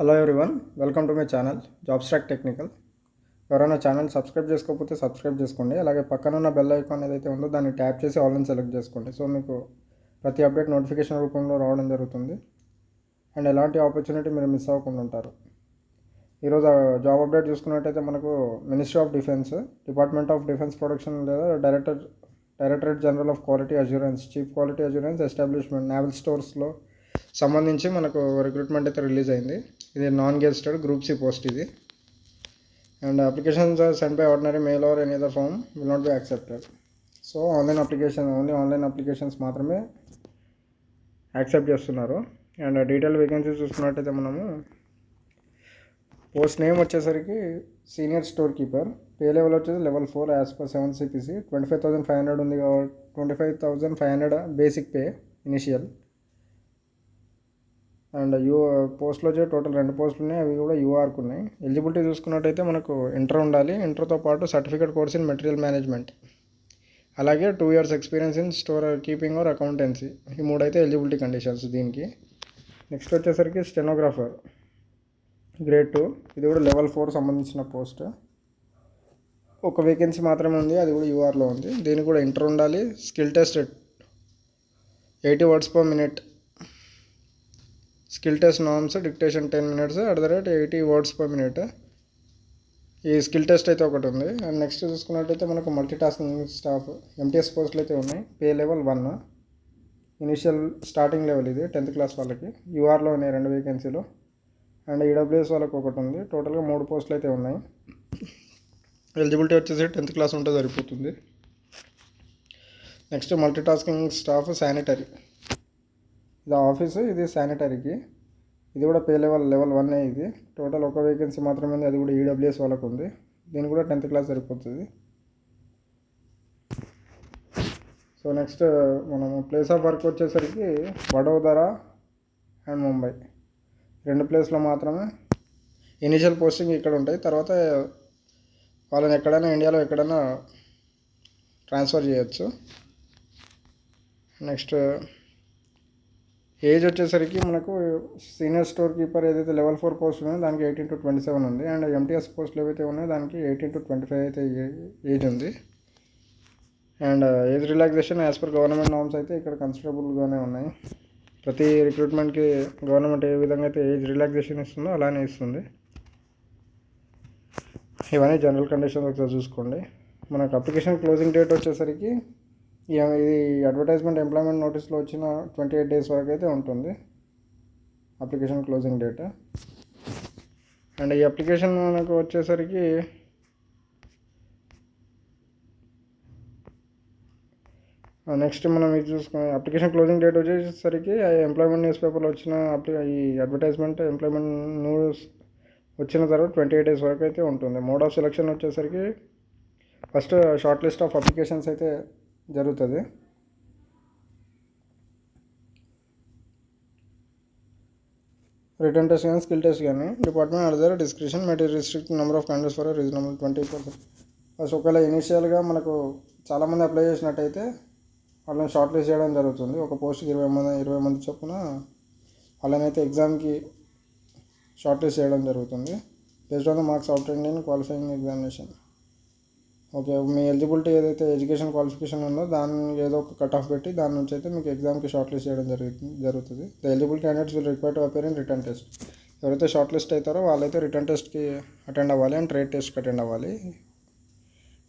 Hello everyone welcome to my channel job struck technical ఎవరైనా channel subscribe చేసుకోకపోతే subscribe చేసుకోండి. అలాగే పక్కన ఉన్న బెల్ ఐకాన్ ఏదైతే ఉందో దాన్ని ట్యాప్ చేసి ఆన్లైన్ సెలెక్ట్ చేసుకోండి. సో మీకు ప్రతి అప్డేట్ నోటిఫికేషన్ రూపంలో రావడం జరుగుతుంది. అండ్ ఎలాంటి ఆపర్చునిటీ మీరు మిస్ అవ్వకుండా ఉంటారు. ఈరోజు జాబ్ అప్డేట్ చూసుకున్నట్టయితే మనకు ministry of defence department of defence production లేదా director directorate general of quality assurance chief quality assurance establishment naval స్టోర్స్లో సంబంధించి మనకు రిక్రూట్మెంట్ అయితే రిలీజ్ అయింది. ఇది non gazetted group C post ఇది and applications send by ordinary mail or any other form will not be accepted so online application only online applications మాత్రమే accept చేస్తున్నారు. And detail vacancy చూసుకున్నట్టయితే మనము post name వచ్చేసరికి senior store keeper pay level వచ్చేసి level four as per seven CPC twenty five thousand five hundred ఉంది కాబట్టి twenty five thousand five hundred basic pay initial and you పోస్ట్లో వచ్చే total రెండు పోస్టులు ఉన్నాయి. అవి కూడా యూఆర్కు ఉన్నాయి. ఎలిజిబిలిటీ చూసుకున్నట్టయితే మనకు ఇంటర్ ఉండాలి. ఇంటర్తో పాటు certificate course in material management. అలాగే two years experience in store keeping or accountancy. ఈ మూడైతే ఎలిజిబిలిటీ కండిషన్స్ దీనికి. నెక్స్ట్ వచ్చేసరికి స్టెనోగ్రాఫర్. Grade two. ఇది కూడా లెవెల్ ఫోర్ సంబంధించిన పోస్ట్. ఒక వేకెన్సీ మాత్రమే ఉంది. అది కూడా యూఆర్లో ఉంది. దీనికి కూడా ఇంటర్ ఉండాలి. Skill test eighty words per minute. Skill test norms dictation ten minutes at the rate eighty words per minute ఈ స్కిల్ టెస్ట్ అయితే ఒకటి ఉంది. అండ్ నెక్స్ట్ చూసుకున్నట్టయితే మనకు మల్టీ టాస్కింగ్ స్టాఫ్ ఎంటీఎస్ పోస్టులు అయితే ఉన్నాయి. Pay level one initial starting level ఇది టెన్త్ క్లాస్ వాళ్ళకి. యూఆర్లో ఉన్నాయి రెండు వేకెన్సీలు అండ్ ఈడబ్ల్యూఎస్ వాళ్ళకి ఒకటి ఉంది. టోటల్గా మూడు పోస్టులు అయితే ఉన్నాయి. ఎలిజిబిలిటీ వచ్చేసి టెన్త్ క్లాస్ ఉంటే సరిపోతుంది. Next multi tasking staff sanitary ఇది ఆఫీసు ఇది శానిటరీకి. ఇది కూడా పే లెవెల్ లెవెల్ వన్ ఇది. టోటల్ ఒక వేకెన్సీ మాత్రమే ఉంది. అది కూడా ఈడబ్ల్యూఎస్ వాళ్ళకు ఉంది దీని కూడా టెన్త్ క్లాస్ సరిపోతుంది. సో నెక్స్ట్ మనం ప్లేస్ ఆఫ్ వర్క్ వచ్చేసరికి వడోదర అండ్ ముంబై. రెండు ప్లేస్లో మాత్రమే ఇనిషియల్ పోస్టింగ్ ఇక్కడ ఉంటాయి. తర్వాత వాళ్ళని ఎక్కడైనా ఇండియాలో ఎక్కడైనా ట్రాన్స్ఫర్ చేయొచ్చు. నెక్స్ట్ ఏజ్ వచ్చేసరికి మనకు సీనియర్ స్టోర్ కీపర్ ఏదైతే లెవెల్ ఫోర్ పోస్ట్ ఉందో దానికి ఎయిటీన్ టు ట్వంటీ సెవెన్ ఉంది. అండ్ ఎంటీఎస్ పోస్టులు ఏవైతే ఉన్నాయో దానికి ఎయిటీన్ టు ట్వంటీ ఫైవ్ అయితే ఏజ్ ఉంది. And age relaxation as per government norms అయితే ఇక్కడ కన్సిడరబుల్గానే ఉన్నాయి. ప్రతి రిక్రూట్మెంట్కి గవర్నమెంట్ ఏ విధంగా అయితే ఏజ్ రిలాక్సేషన్ ఇస్తుందో అలానే ఇస్తుంది. ఇవన్నీ జనరల్ కండిషన్స్ ఒకసారి చూసుకోండి. మనకు అప్లికేషన్ క్లోజింగ్ డేట్ వచ్చేసరికి ఇది అడ్వర్టైజ్మెంట్ ఎంప్లాయ్మెంట్ నోటీస్లో వచ్చిన ట్వంటీ ఎయిట్ డేస్ వరకు అయితే ఉంటుంది. అప్లికేషన్ క్లోజింగ్ డేట్ అండ్ ఈ అప్లికేషన్ మనకు వచ్చేసరికి నెక్స్ట్ మనం ఇది చూసుకుని అప్లికేషన్ క్లోజింగ్ డేట్ వచ్చేసరికి ఎంప్లాయ్మెంట్ న్యూస్ పేపర్లో వచ్చిన అప్లి ఈ అడ్వర్టైజ్మెంట్ ఎంప్లాయ్మెంట్ న్యూస్ వచ్చిన తర్వాత ట్వంటీ ఎయిట్ డేస్ వరకు అయితే ఉంటుంది. మోడ్ ఆఫ్ సెలెక్షన్ వచ్చేసరికి first short list of applications అయితే జరుగుతుంది. రిటర్న్ టెస్ట్ కానీ స్కిల్ టెస్ట్ కానీ department at their discretion material restrict number of candidates for reasonable twenty percent first ఒకవేళ ఇనీషియల్గా మనకు చాలామంది అప్లై చేసినట్టయితే వాళ్ళని షార్ట్ లిస్ట్ చేయడం జరుగుతుంది. ఒక పోస్ట్కి ఇరవై మంది ఇరవై మంది చొప్పున వాళ్ళనైతే ఎగ్జామ్కి షార్ట్ లిస్ట్ చేయడం జరుగుతుంది. Based on the marks out in qualifying examination okay me eligibility ఏదైతే ఎడ్యుకేషన్ క్వాలిఫికేషన్ ఉందో దాన్ని ఏదో ఒక కట్ ఆఫ్ పెట్టి దాని నుంచి అయితే మీకు ఎగ్జామ్కి షార్ట్ లిస్ట్ చేయడం జరుగుతుంది జరుగుతుంది. The eligible candidates will require to appear in written test. ఎవరైతే షార్ట్ లిస్ట్ అవుతారో వాళ్ళైతే రిటర్న్ టెస్ట్కి అటెండ్ అవ్వాలి అండ్ ట్రేడ్ టెస్ట్కి అటెండ్ అవ్వాలి.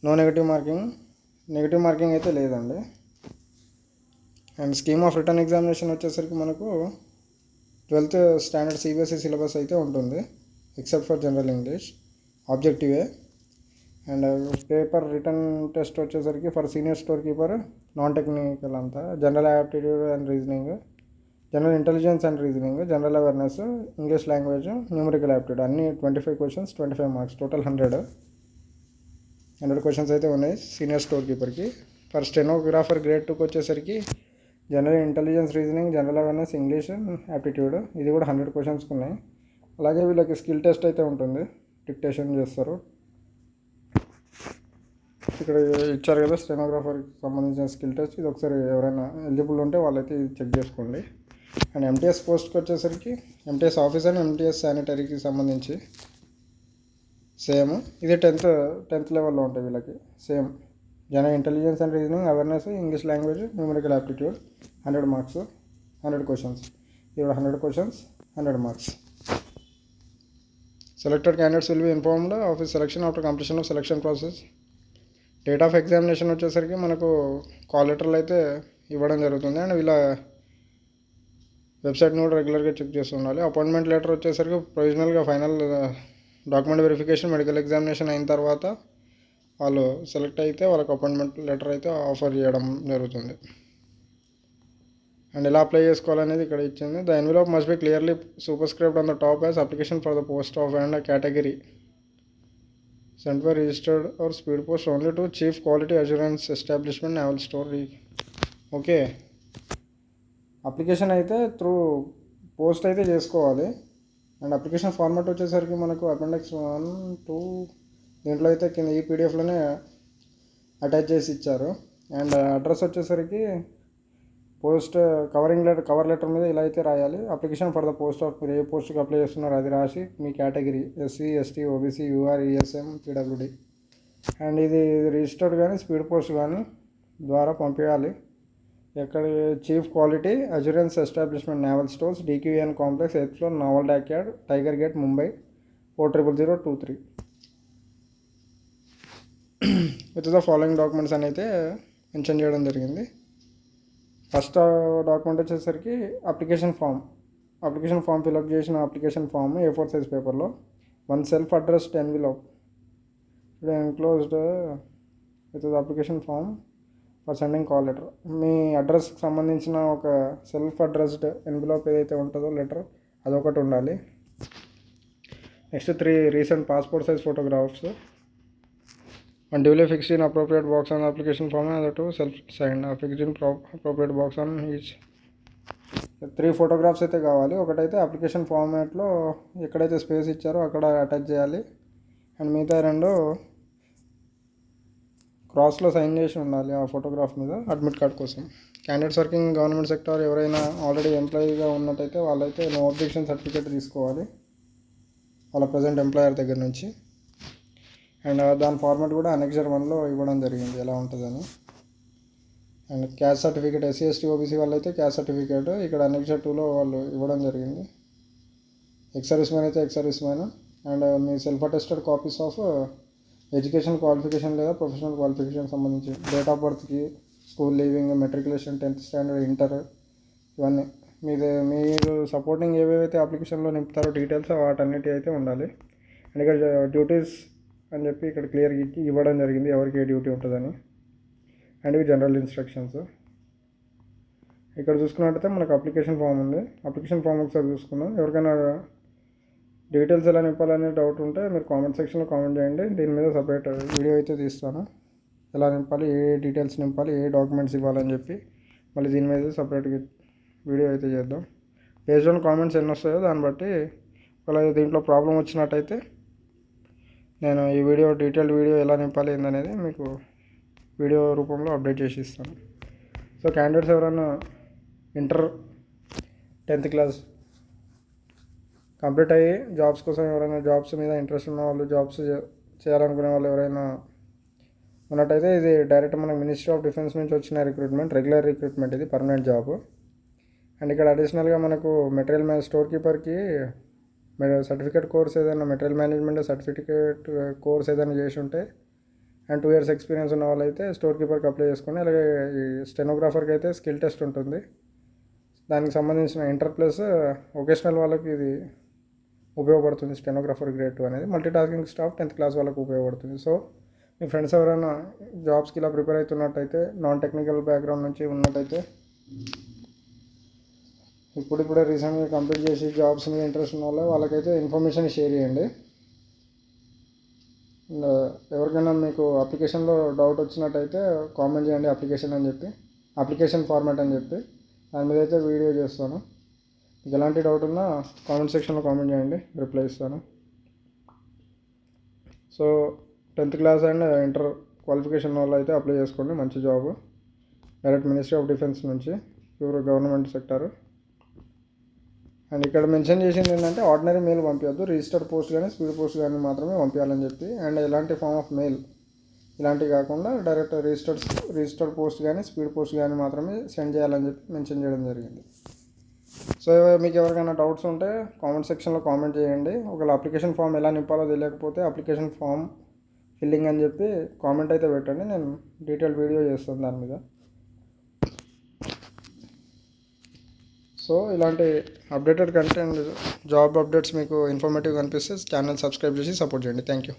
No negative marking negative marking అయితే లేదండి. And scheme of written examination వచ్చేసరికి మనకు ట్వెల్త్ స్టాండర్డ్ సిబిఎస్ఈ సిలబస్ అయితే ఉంటుంది ఎక్సెప్ట్ ఫర్ జనరల్ ఇంగ్లీష్. ఆబ్జెక్టివే. అండ్ పేపర్ రిటర్న్ టెస్ట్ వచ్చేసరికి for senior store keeper non technical అంతా. General aptitude and reasoning general intelligence and reasoning general awareness English language numerical aptitude అన్ని twenty five questions twenty five marks total hundred. Hundred questions అయితే ఉన్నాయి senior store కీపర్కి. For stenographer grade టూకి వచ్చేసరికి general intelligence reasoning general awareness English aptitude ఇది కూడా hundred క్వశ్చన్స్కి ఉన్నాయి. అలాగే వీళ్ళకి స్కిల్ టెస్ట్ అయితే ఉంటుంది. డిక్టేషన్ చేస్తారు. ఇక్కడ ఇచ్చారు కదా స్టెనోగ్రాఫర్కి సంబంధించిన స్కిల్ టెస్ట్. ఇది ఒకసారి ఎవరైనా ఎలిజిబుల్ ఉంటే వాళ్ళైతే ఇది చెక్ చేసుకోండి. అండ్ ఎంటీఎస్ పోస్ట్కి వచ్చేసరికి ఎంటీఎస్ ఆఫీస్ అండ్ ఎంటీఎస్ శానిటరీకి సంబంధించి సేమ్. ఇది టెన్త్ టెన్త్ లెవెల్లో ఉంటాయి వీళ్ళకి. Same. General intelligence and reasoning awareness English language numerical aptitude hundred marks hundred questions. ఇవి hundred questions hundred marks. Selected candidates will be informed of selection after completion of selection process. Date of examination వచ్చేసరికి మనకు call లెటర్లు అయితే ఇవ్వడం జరుగుతుంది. And వీళ్ళ వెబ్సైట్ని కూడా రెగ్యులర్గా చెక్ చేస్తూ ఉండాలి. అపాయింట్మెంట్ లెటర్ వచ్చేసరికి ప్రొవిజనల్గా final document verification medical examination అయిన తర్వాత వాళ్ళు సెలెక్ట్ అయితే వాళ్ళకి అపాయింట్మెంట్ లెటర్ అయితే ఆఫర్ చేయడం జరుగుతుంది. అండ్ ఎలా అప్లై చేసుకోవాలనేది ఇక్కడ ఇచ్చింది. The envelope must be clearly superscript on the top as application for the post of and category sent by registered or speed post only to chief quality assurance establishment naval store okay application అయితే through post అయితే చేసుకోవాలి. And application format వచ్చేసరికి మనకు appendix one two దీంట్లో అయితే కింద ఈ పీడిఎఫ్లోనే attach చేసి ఇచ్చారు. అండ్ అడ్రస్ uh, వచ్చేసరికి post covering letter cover letter మీద ఇలా అయితే రాయాలి. Application for the post of మీరు ఏ పోస్ట్కి అప్లై చేస్తున్నారో అది రాసి మీ category SC ST OBC UR ESM PWD and ఇది రిజిస్టర్డ్ కానీ స్పీడ్ పోస్ట్ కానీ ద్వారా పంపించాలి ఎక్కడ chief quality assurance establishment naval stores DQN complex eighth floor naval dockyard tiger gate Mumbai four triple zero two three with the following documents అని అయితే mention చేయడం జరిగింది. ఫస్ట్ డాక్యుమెంట్ వచ్చేసరికి application form application form fill up చేసిన application form A four size పేపర్లో one self addressed envelope ఇప్పుడు enclosed with application form for sending call letter మీ అడ్రస్కి సంబంధించిన ఒక సెల్ఫ్ అడ్రస్డ్ ఎన్విలోప్ ఏదైతే ఉంటుందో లెటర్ అదొకటి ఉండాలి. Next three recent passport size photographs and duly fixed in appropriate box on application application form and the two self signed uh, fixed in appropriate box on each. Three photographs అయితే కావాలి. ఒకటైతే application ఫార్మాట్లో ఎక్కడైతే space ఇచ్చారో అక్కడ attach చేయాలి. And మిగతా రెండు క్రాస్లో సైన్ చేసి ఉండాలి ఆ ఫోటోగ్రాఫ్ మీద అడ్మిట్ కార్డ్ కోసం. క్యాండిడేట్స్ వర్కింగ్ గవర్నమెంట్ సెక్టర్ ఎవరైనా ఆల్రెడీ ఎంప్లాయీగా ఉన్నట్టయితే వాళ్ళైతే నో అబ్జెక్షన్ సర్టిఫికేట్ తీసుకోవాలి. వాళ్ళ ప్రజెంట్ ఎంప్లాయర్ దగ్గర నుంచి. అండ్ దాని ఫార్మాట్ కూడా అనెక్సర్ వన్లో ఇవ్వడం జరిగింది. ఎలా ఉంటుందని. And caste certificate SC ST OBC వాళ్ళు అయితే క్యాస్ట్ సర్టిఫికేట్ ఇక్కడ అనెక్సర్ టూలో వాళ్ళు ఇవ్వడం జరిగింది. ఎక్స్ సర్వీస్ మ్యాన్ అయితే ex service man and me self attested copies of education qualification లేదా ప్రొఫెషనల్ క్వాలిఫికేషన్ సంబంధించి date of బర్త్కి school leaving matriculation tenth standard inter ఇవన్నీ. మీది మీరు సపోర్టింగ్ ఏవేవైతే అప్లికేషన్లో నింపుతారో డీటెయిల్స్ వాటన్నిటి అయితే ఉండాలి. అండ్ ఇక్కడ డ్యూటీస్ అని చెప్పి ఇక్కడ క్లియర్గా ఇవ్వడం జరిగింది. ఎవరికి ఏ డ్యూటీ ఉంటుందని. అండ్ ఇవి జనరల్ ఇన్స్ట్రక్షన్స్ ఇక్కడ చూసుకున్నట్టయితే మనకు అప్లికేషన్ ఫామ్ ఉంది. అప్లికేషన్ ఫామ్ ఒకసారి చూసుకుందాం. ఎవరికైనా డీటెయిల్స్ ఎలా నింపాలనే డౌట్ ఉంటే మీరు కామెంట్ సెక్షన్లో కామెంట్ చేయండి. దీని మీద సపరేట్ వీడియో అయితే తీస్తాను. ఎలా నింపాలి ఏ డీటెయిల్స్ నింపాలి ఏ డాక్యుమెంట్స్ ఇవ్వాలని చెప్పి మళ్ళీ దీని మీద సపరేట్గా వీడియో అయితే చేద్దాం. బేస్డ్ ఆన్ కామెంట్స్ ఎన్ని వస్తాయో దాన్ని బట్టి ఒకవేళ దీంట్లో ప్రాబ్లం వచ్చినట్టయితే నేను ఈ వీడియో డీటెయిల్డ్ వీడియో ఎలా నింపాలి ఏందనేది మీకు వీడియో రూపంలో అప్డేట్ చేసి ఇస్తాను. సో క్యాండిడేట్స్ ఎవరైనా ఇంటర్ టెన్త్ క్లాస్ కంప్లీట్ అయ్యి జాబ్స్ కోసం ఎవరైనా జాబ్స్ మీద ఇంట్రెస్ట్ ఉన్న వాళ్ళు జాబ్స్ చేయాలనుకునే వాళ్ళు ఎవరైనా ఉన్నట్టయితే ఇది డైరెక్ట్ మన మినిస్ట్రీ ఆఫ్ డిఫెన్స్ నుంచి వచ్చిన రిక్రూట్మెంట్ రెగ్యులర్ రిక్రూట్మెంట్ ఇది పర్మనెంట్ జాబ్. అండ్ ఇక్కడ అడిషనల్గా మనకు మెటీరియల్ మ్యాన్ స్టోర్ కీపర్కి సర్టిఫికేట్ కోర్స్ ఏదైనా మెటీరియల్ మేనేజ్మెంట్ సర్టిఫికేట్ కోర్స్ ఏదైనా చేసి ఉంటే అండ్ టూ ఇయర్స్ ఎక్స్పీరియన్స్ ఉన్న వాళ్ళైతే స్టోర్ కీపర్కి అప్లై చేసుకొని అలాగే ఈ స్టెనోగ్రాఫర్కి అయితే స్కిల్ టెస్ట్ ఉంటుంది. దానికి సంబంధించిన ఇంటర్ ప్లస్ వొకేషనల్ వాళ్ళకి ఇది ఉపయోగపడుతుంది స్టెనోగ్రాఫర్ గ్రేడ్ టూ అనేది. Multi tasking staff tenth class వాళ్ళకి ఉపయోగపడుతుంది. సో మీ ఫ్రెండ్స్ ఎవరైనా జాబ్స్కి ఇలా ప్రిపేర్ అవుతున్నట్టయితే నాన్ టెక్నికల్ బ్యాక్గ్రౌండ్ నుంచి ఉన్నట్టయితే ఇప్పుడిప్పుడే రీసెంట్గా కంప్లీట్ చేసి జాబ్స్ మీద ఇంట్రెస్ట్ ఉన్న వాళ్ళు వాళ్ళకైతే ఇన్ఫర్మేషన్ షేర్ చేయండి. అండ్ uh, ఎవరికైనా మీకు అప్లికేషన్లో డౌట్ వచ్చినట్టయితే కామెంట్ చేయండి అప్లికేషన్ అని చెప్పి అప్లికేషన్ ఫార్మాట్ అని చెప్పి. దాని మీద అయితే వీడియో చేస్తాను. మీకు ఎలాంటి డౌట్ ఉన్నా కామెంట్ సెక్షన్లో కామెంట్ చేయండి రిప్లై ఇస్తాను. So tenth class and inter qualification వాళ్ళు అయితే అప్లై చేసుకోండి మంచి job direct ministry of defence నుంచి ప్యూర్ గవర్నమెంట్ సెక్టార్ అండ్ ఇక్కడ మెన్షన్ చేసింది ఏంటంటే ఆర్డినరీ మెయిల్ పంపించద్దు రిజిస్టర్డ్ పోస్ట్ కానీ స్పీడ్ పోస్ట్ కానీ మాత్రమే పంపించాలని చెప్పి అండ్ ఎలాంటి ఫామ్ ఆఫ్ మెయిల్ ఇలాంటివి కాకుండా డైరెక్ట్ రిజిస్టర్డ్ రిజిస్టర్డ్ పోస్ట్ కానీ స్పీడ్ పోస్ట్ కానీ మాత్రమే సెండ్ చేయాలని చెప్పి మెన్షన్ చేయడం జరిగింది. సో మీకు ఎవరికైనా డౌట్స్ ఉంటే కామెంట్ సెక్షన్లో కామెంట్ చేయండి. ఒకవేళ అప్లికేషన్ ఫామ్ ఎలా నింపాలో తెలియకపోతే అప్లికేషన్ ఫామ్ ఫిల్లింగ్ అని చెప్పి కామెంట్ అయితే పెట్టండి. నేను డీటెయిల్ వీడియో చేస్తాను దాని మీద. సో ఇలాంటి అప్డేటెడ్ కంటెంట్ జాబ్ అప్డేట్స్ మీకు ఇన్ఫర్మేటివ్ కనిపిస్తే ఛానల్ సబ్స్క్రైబ్ చేసి సపోర్ట్ చేయండి. Thank you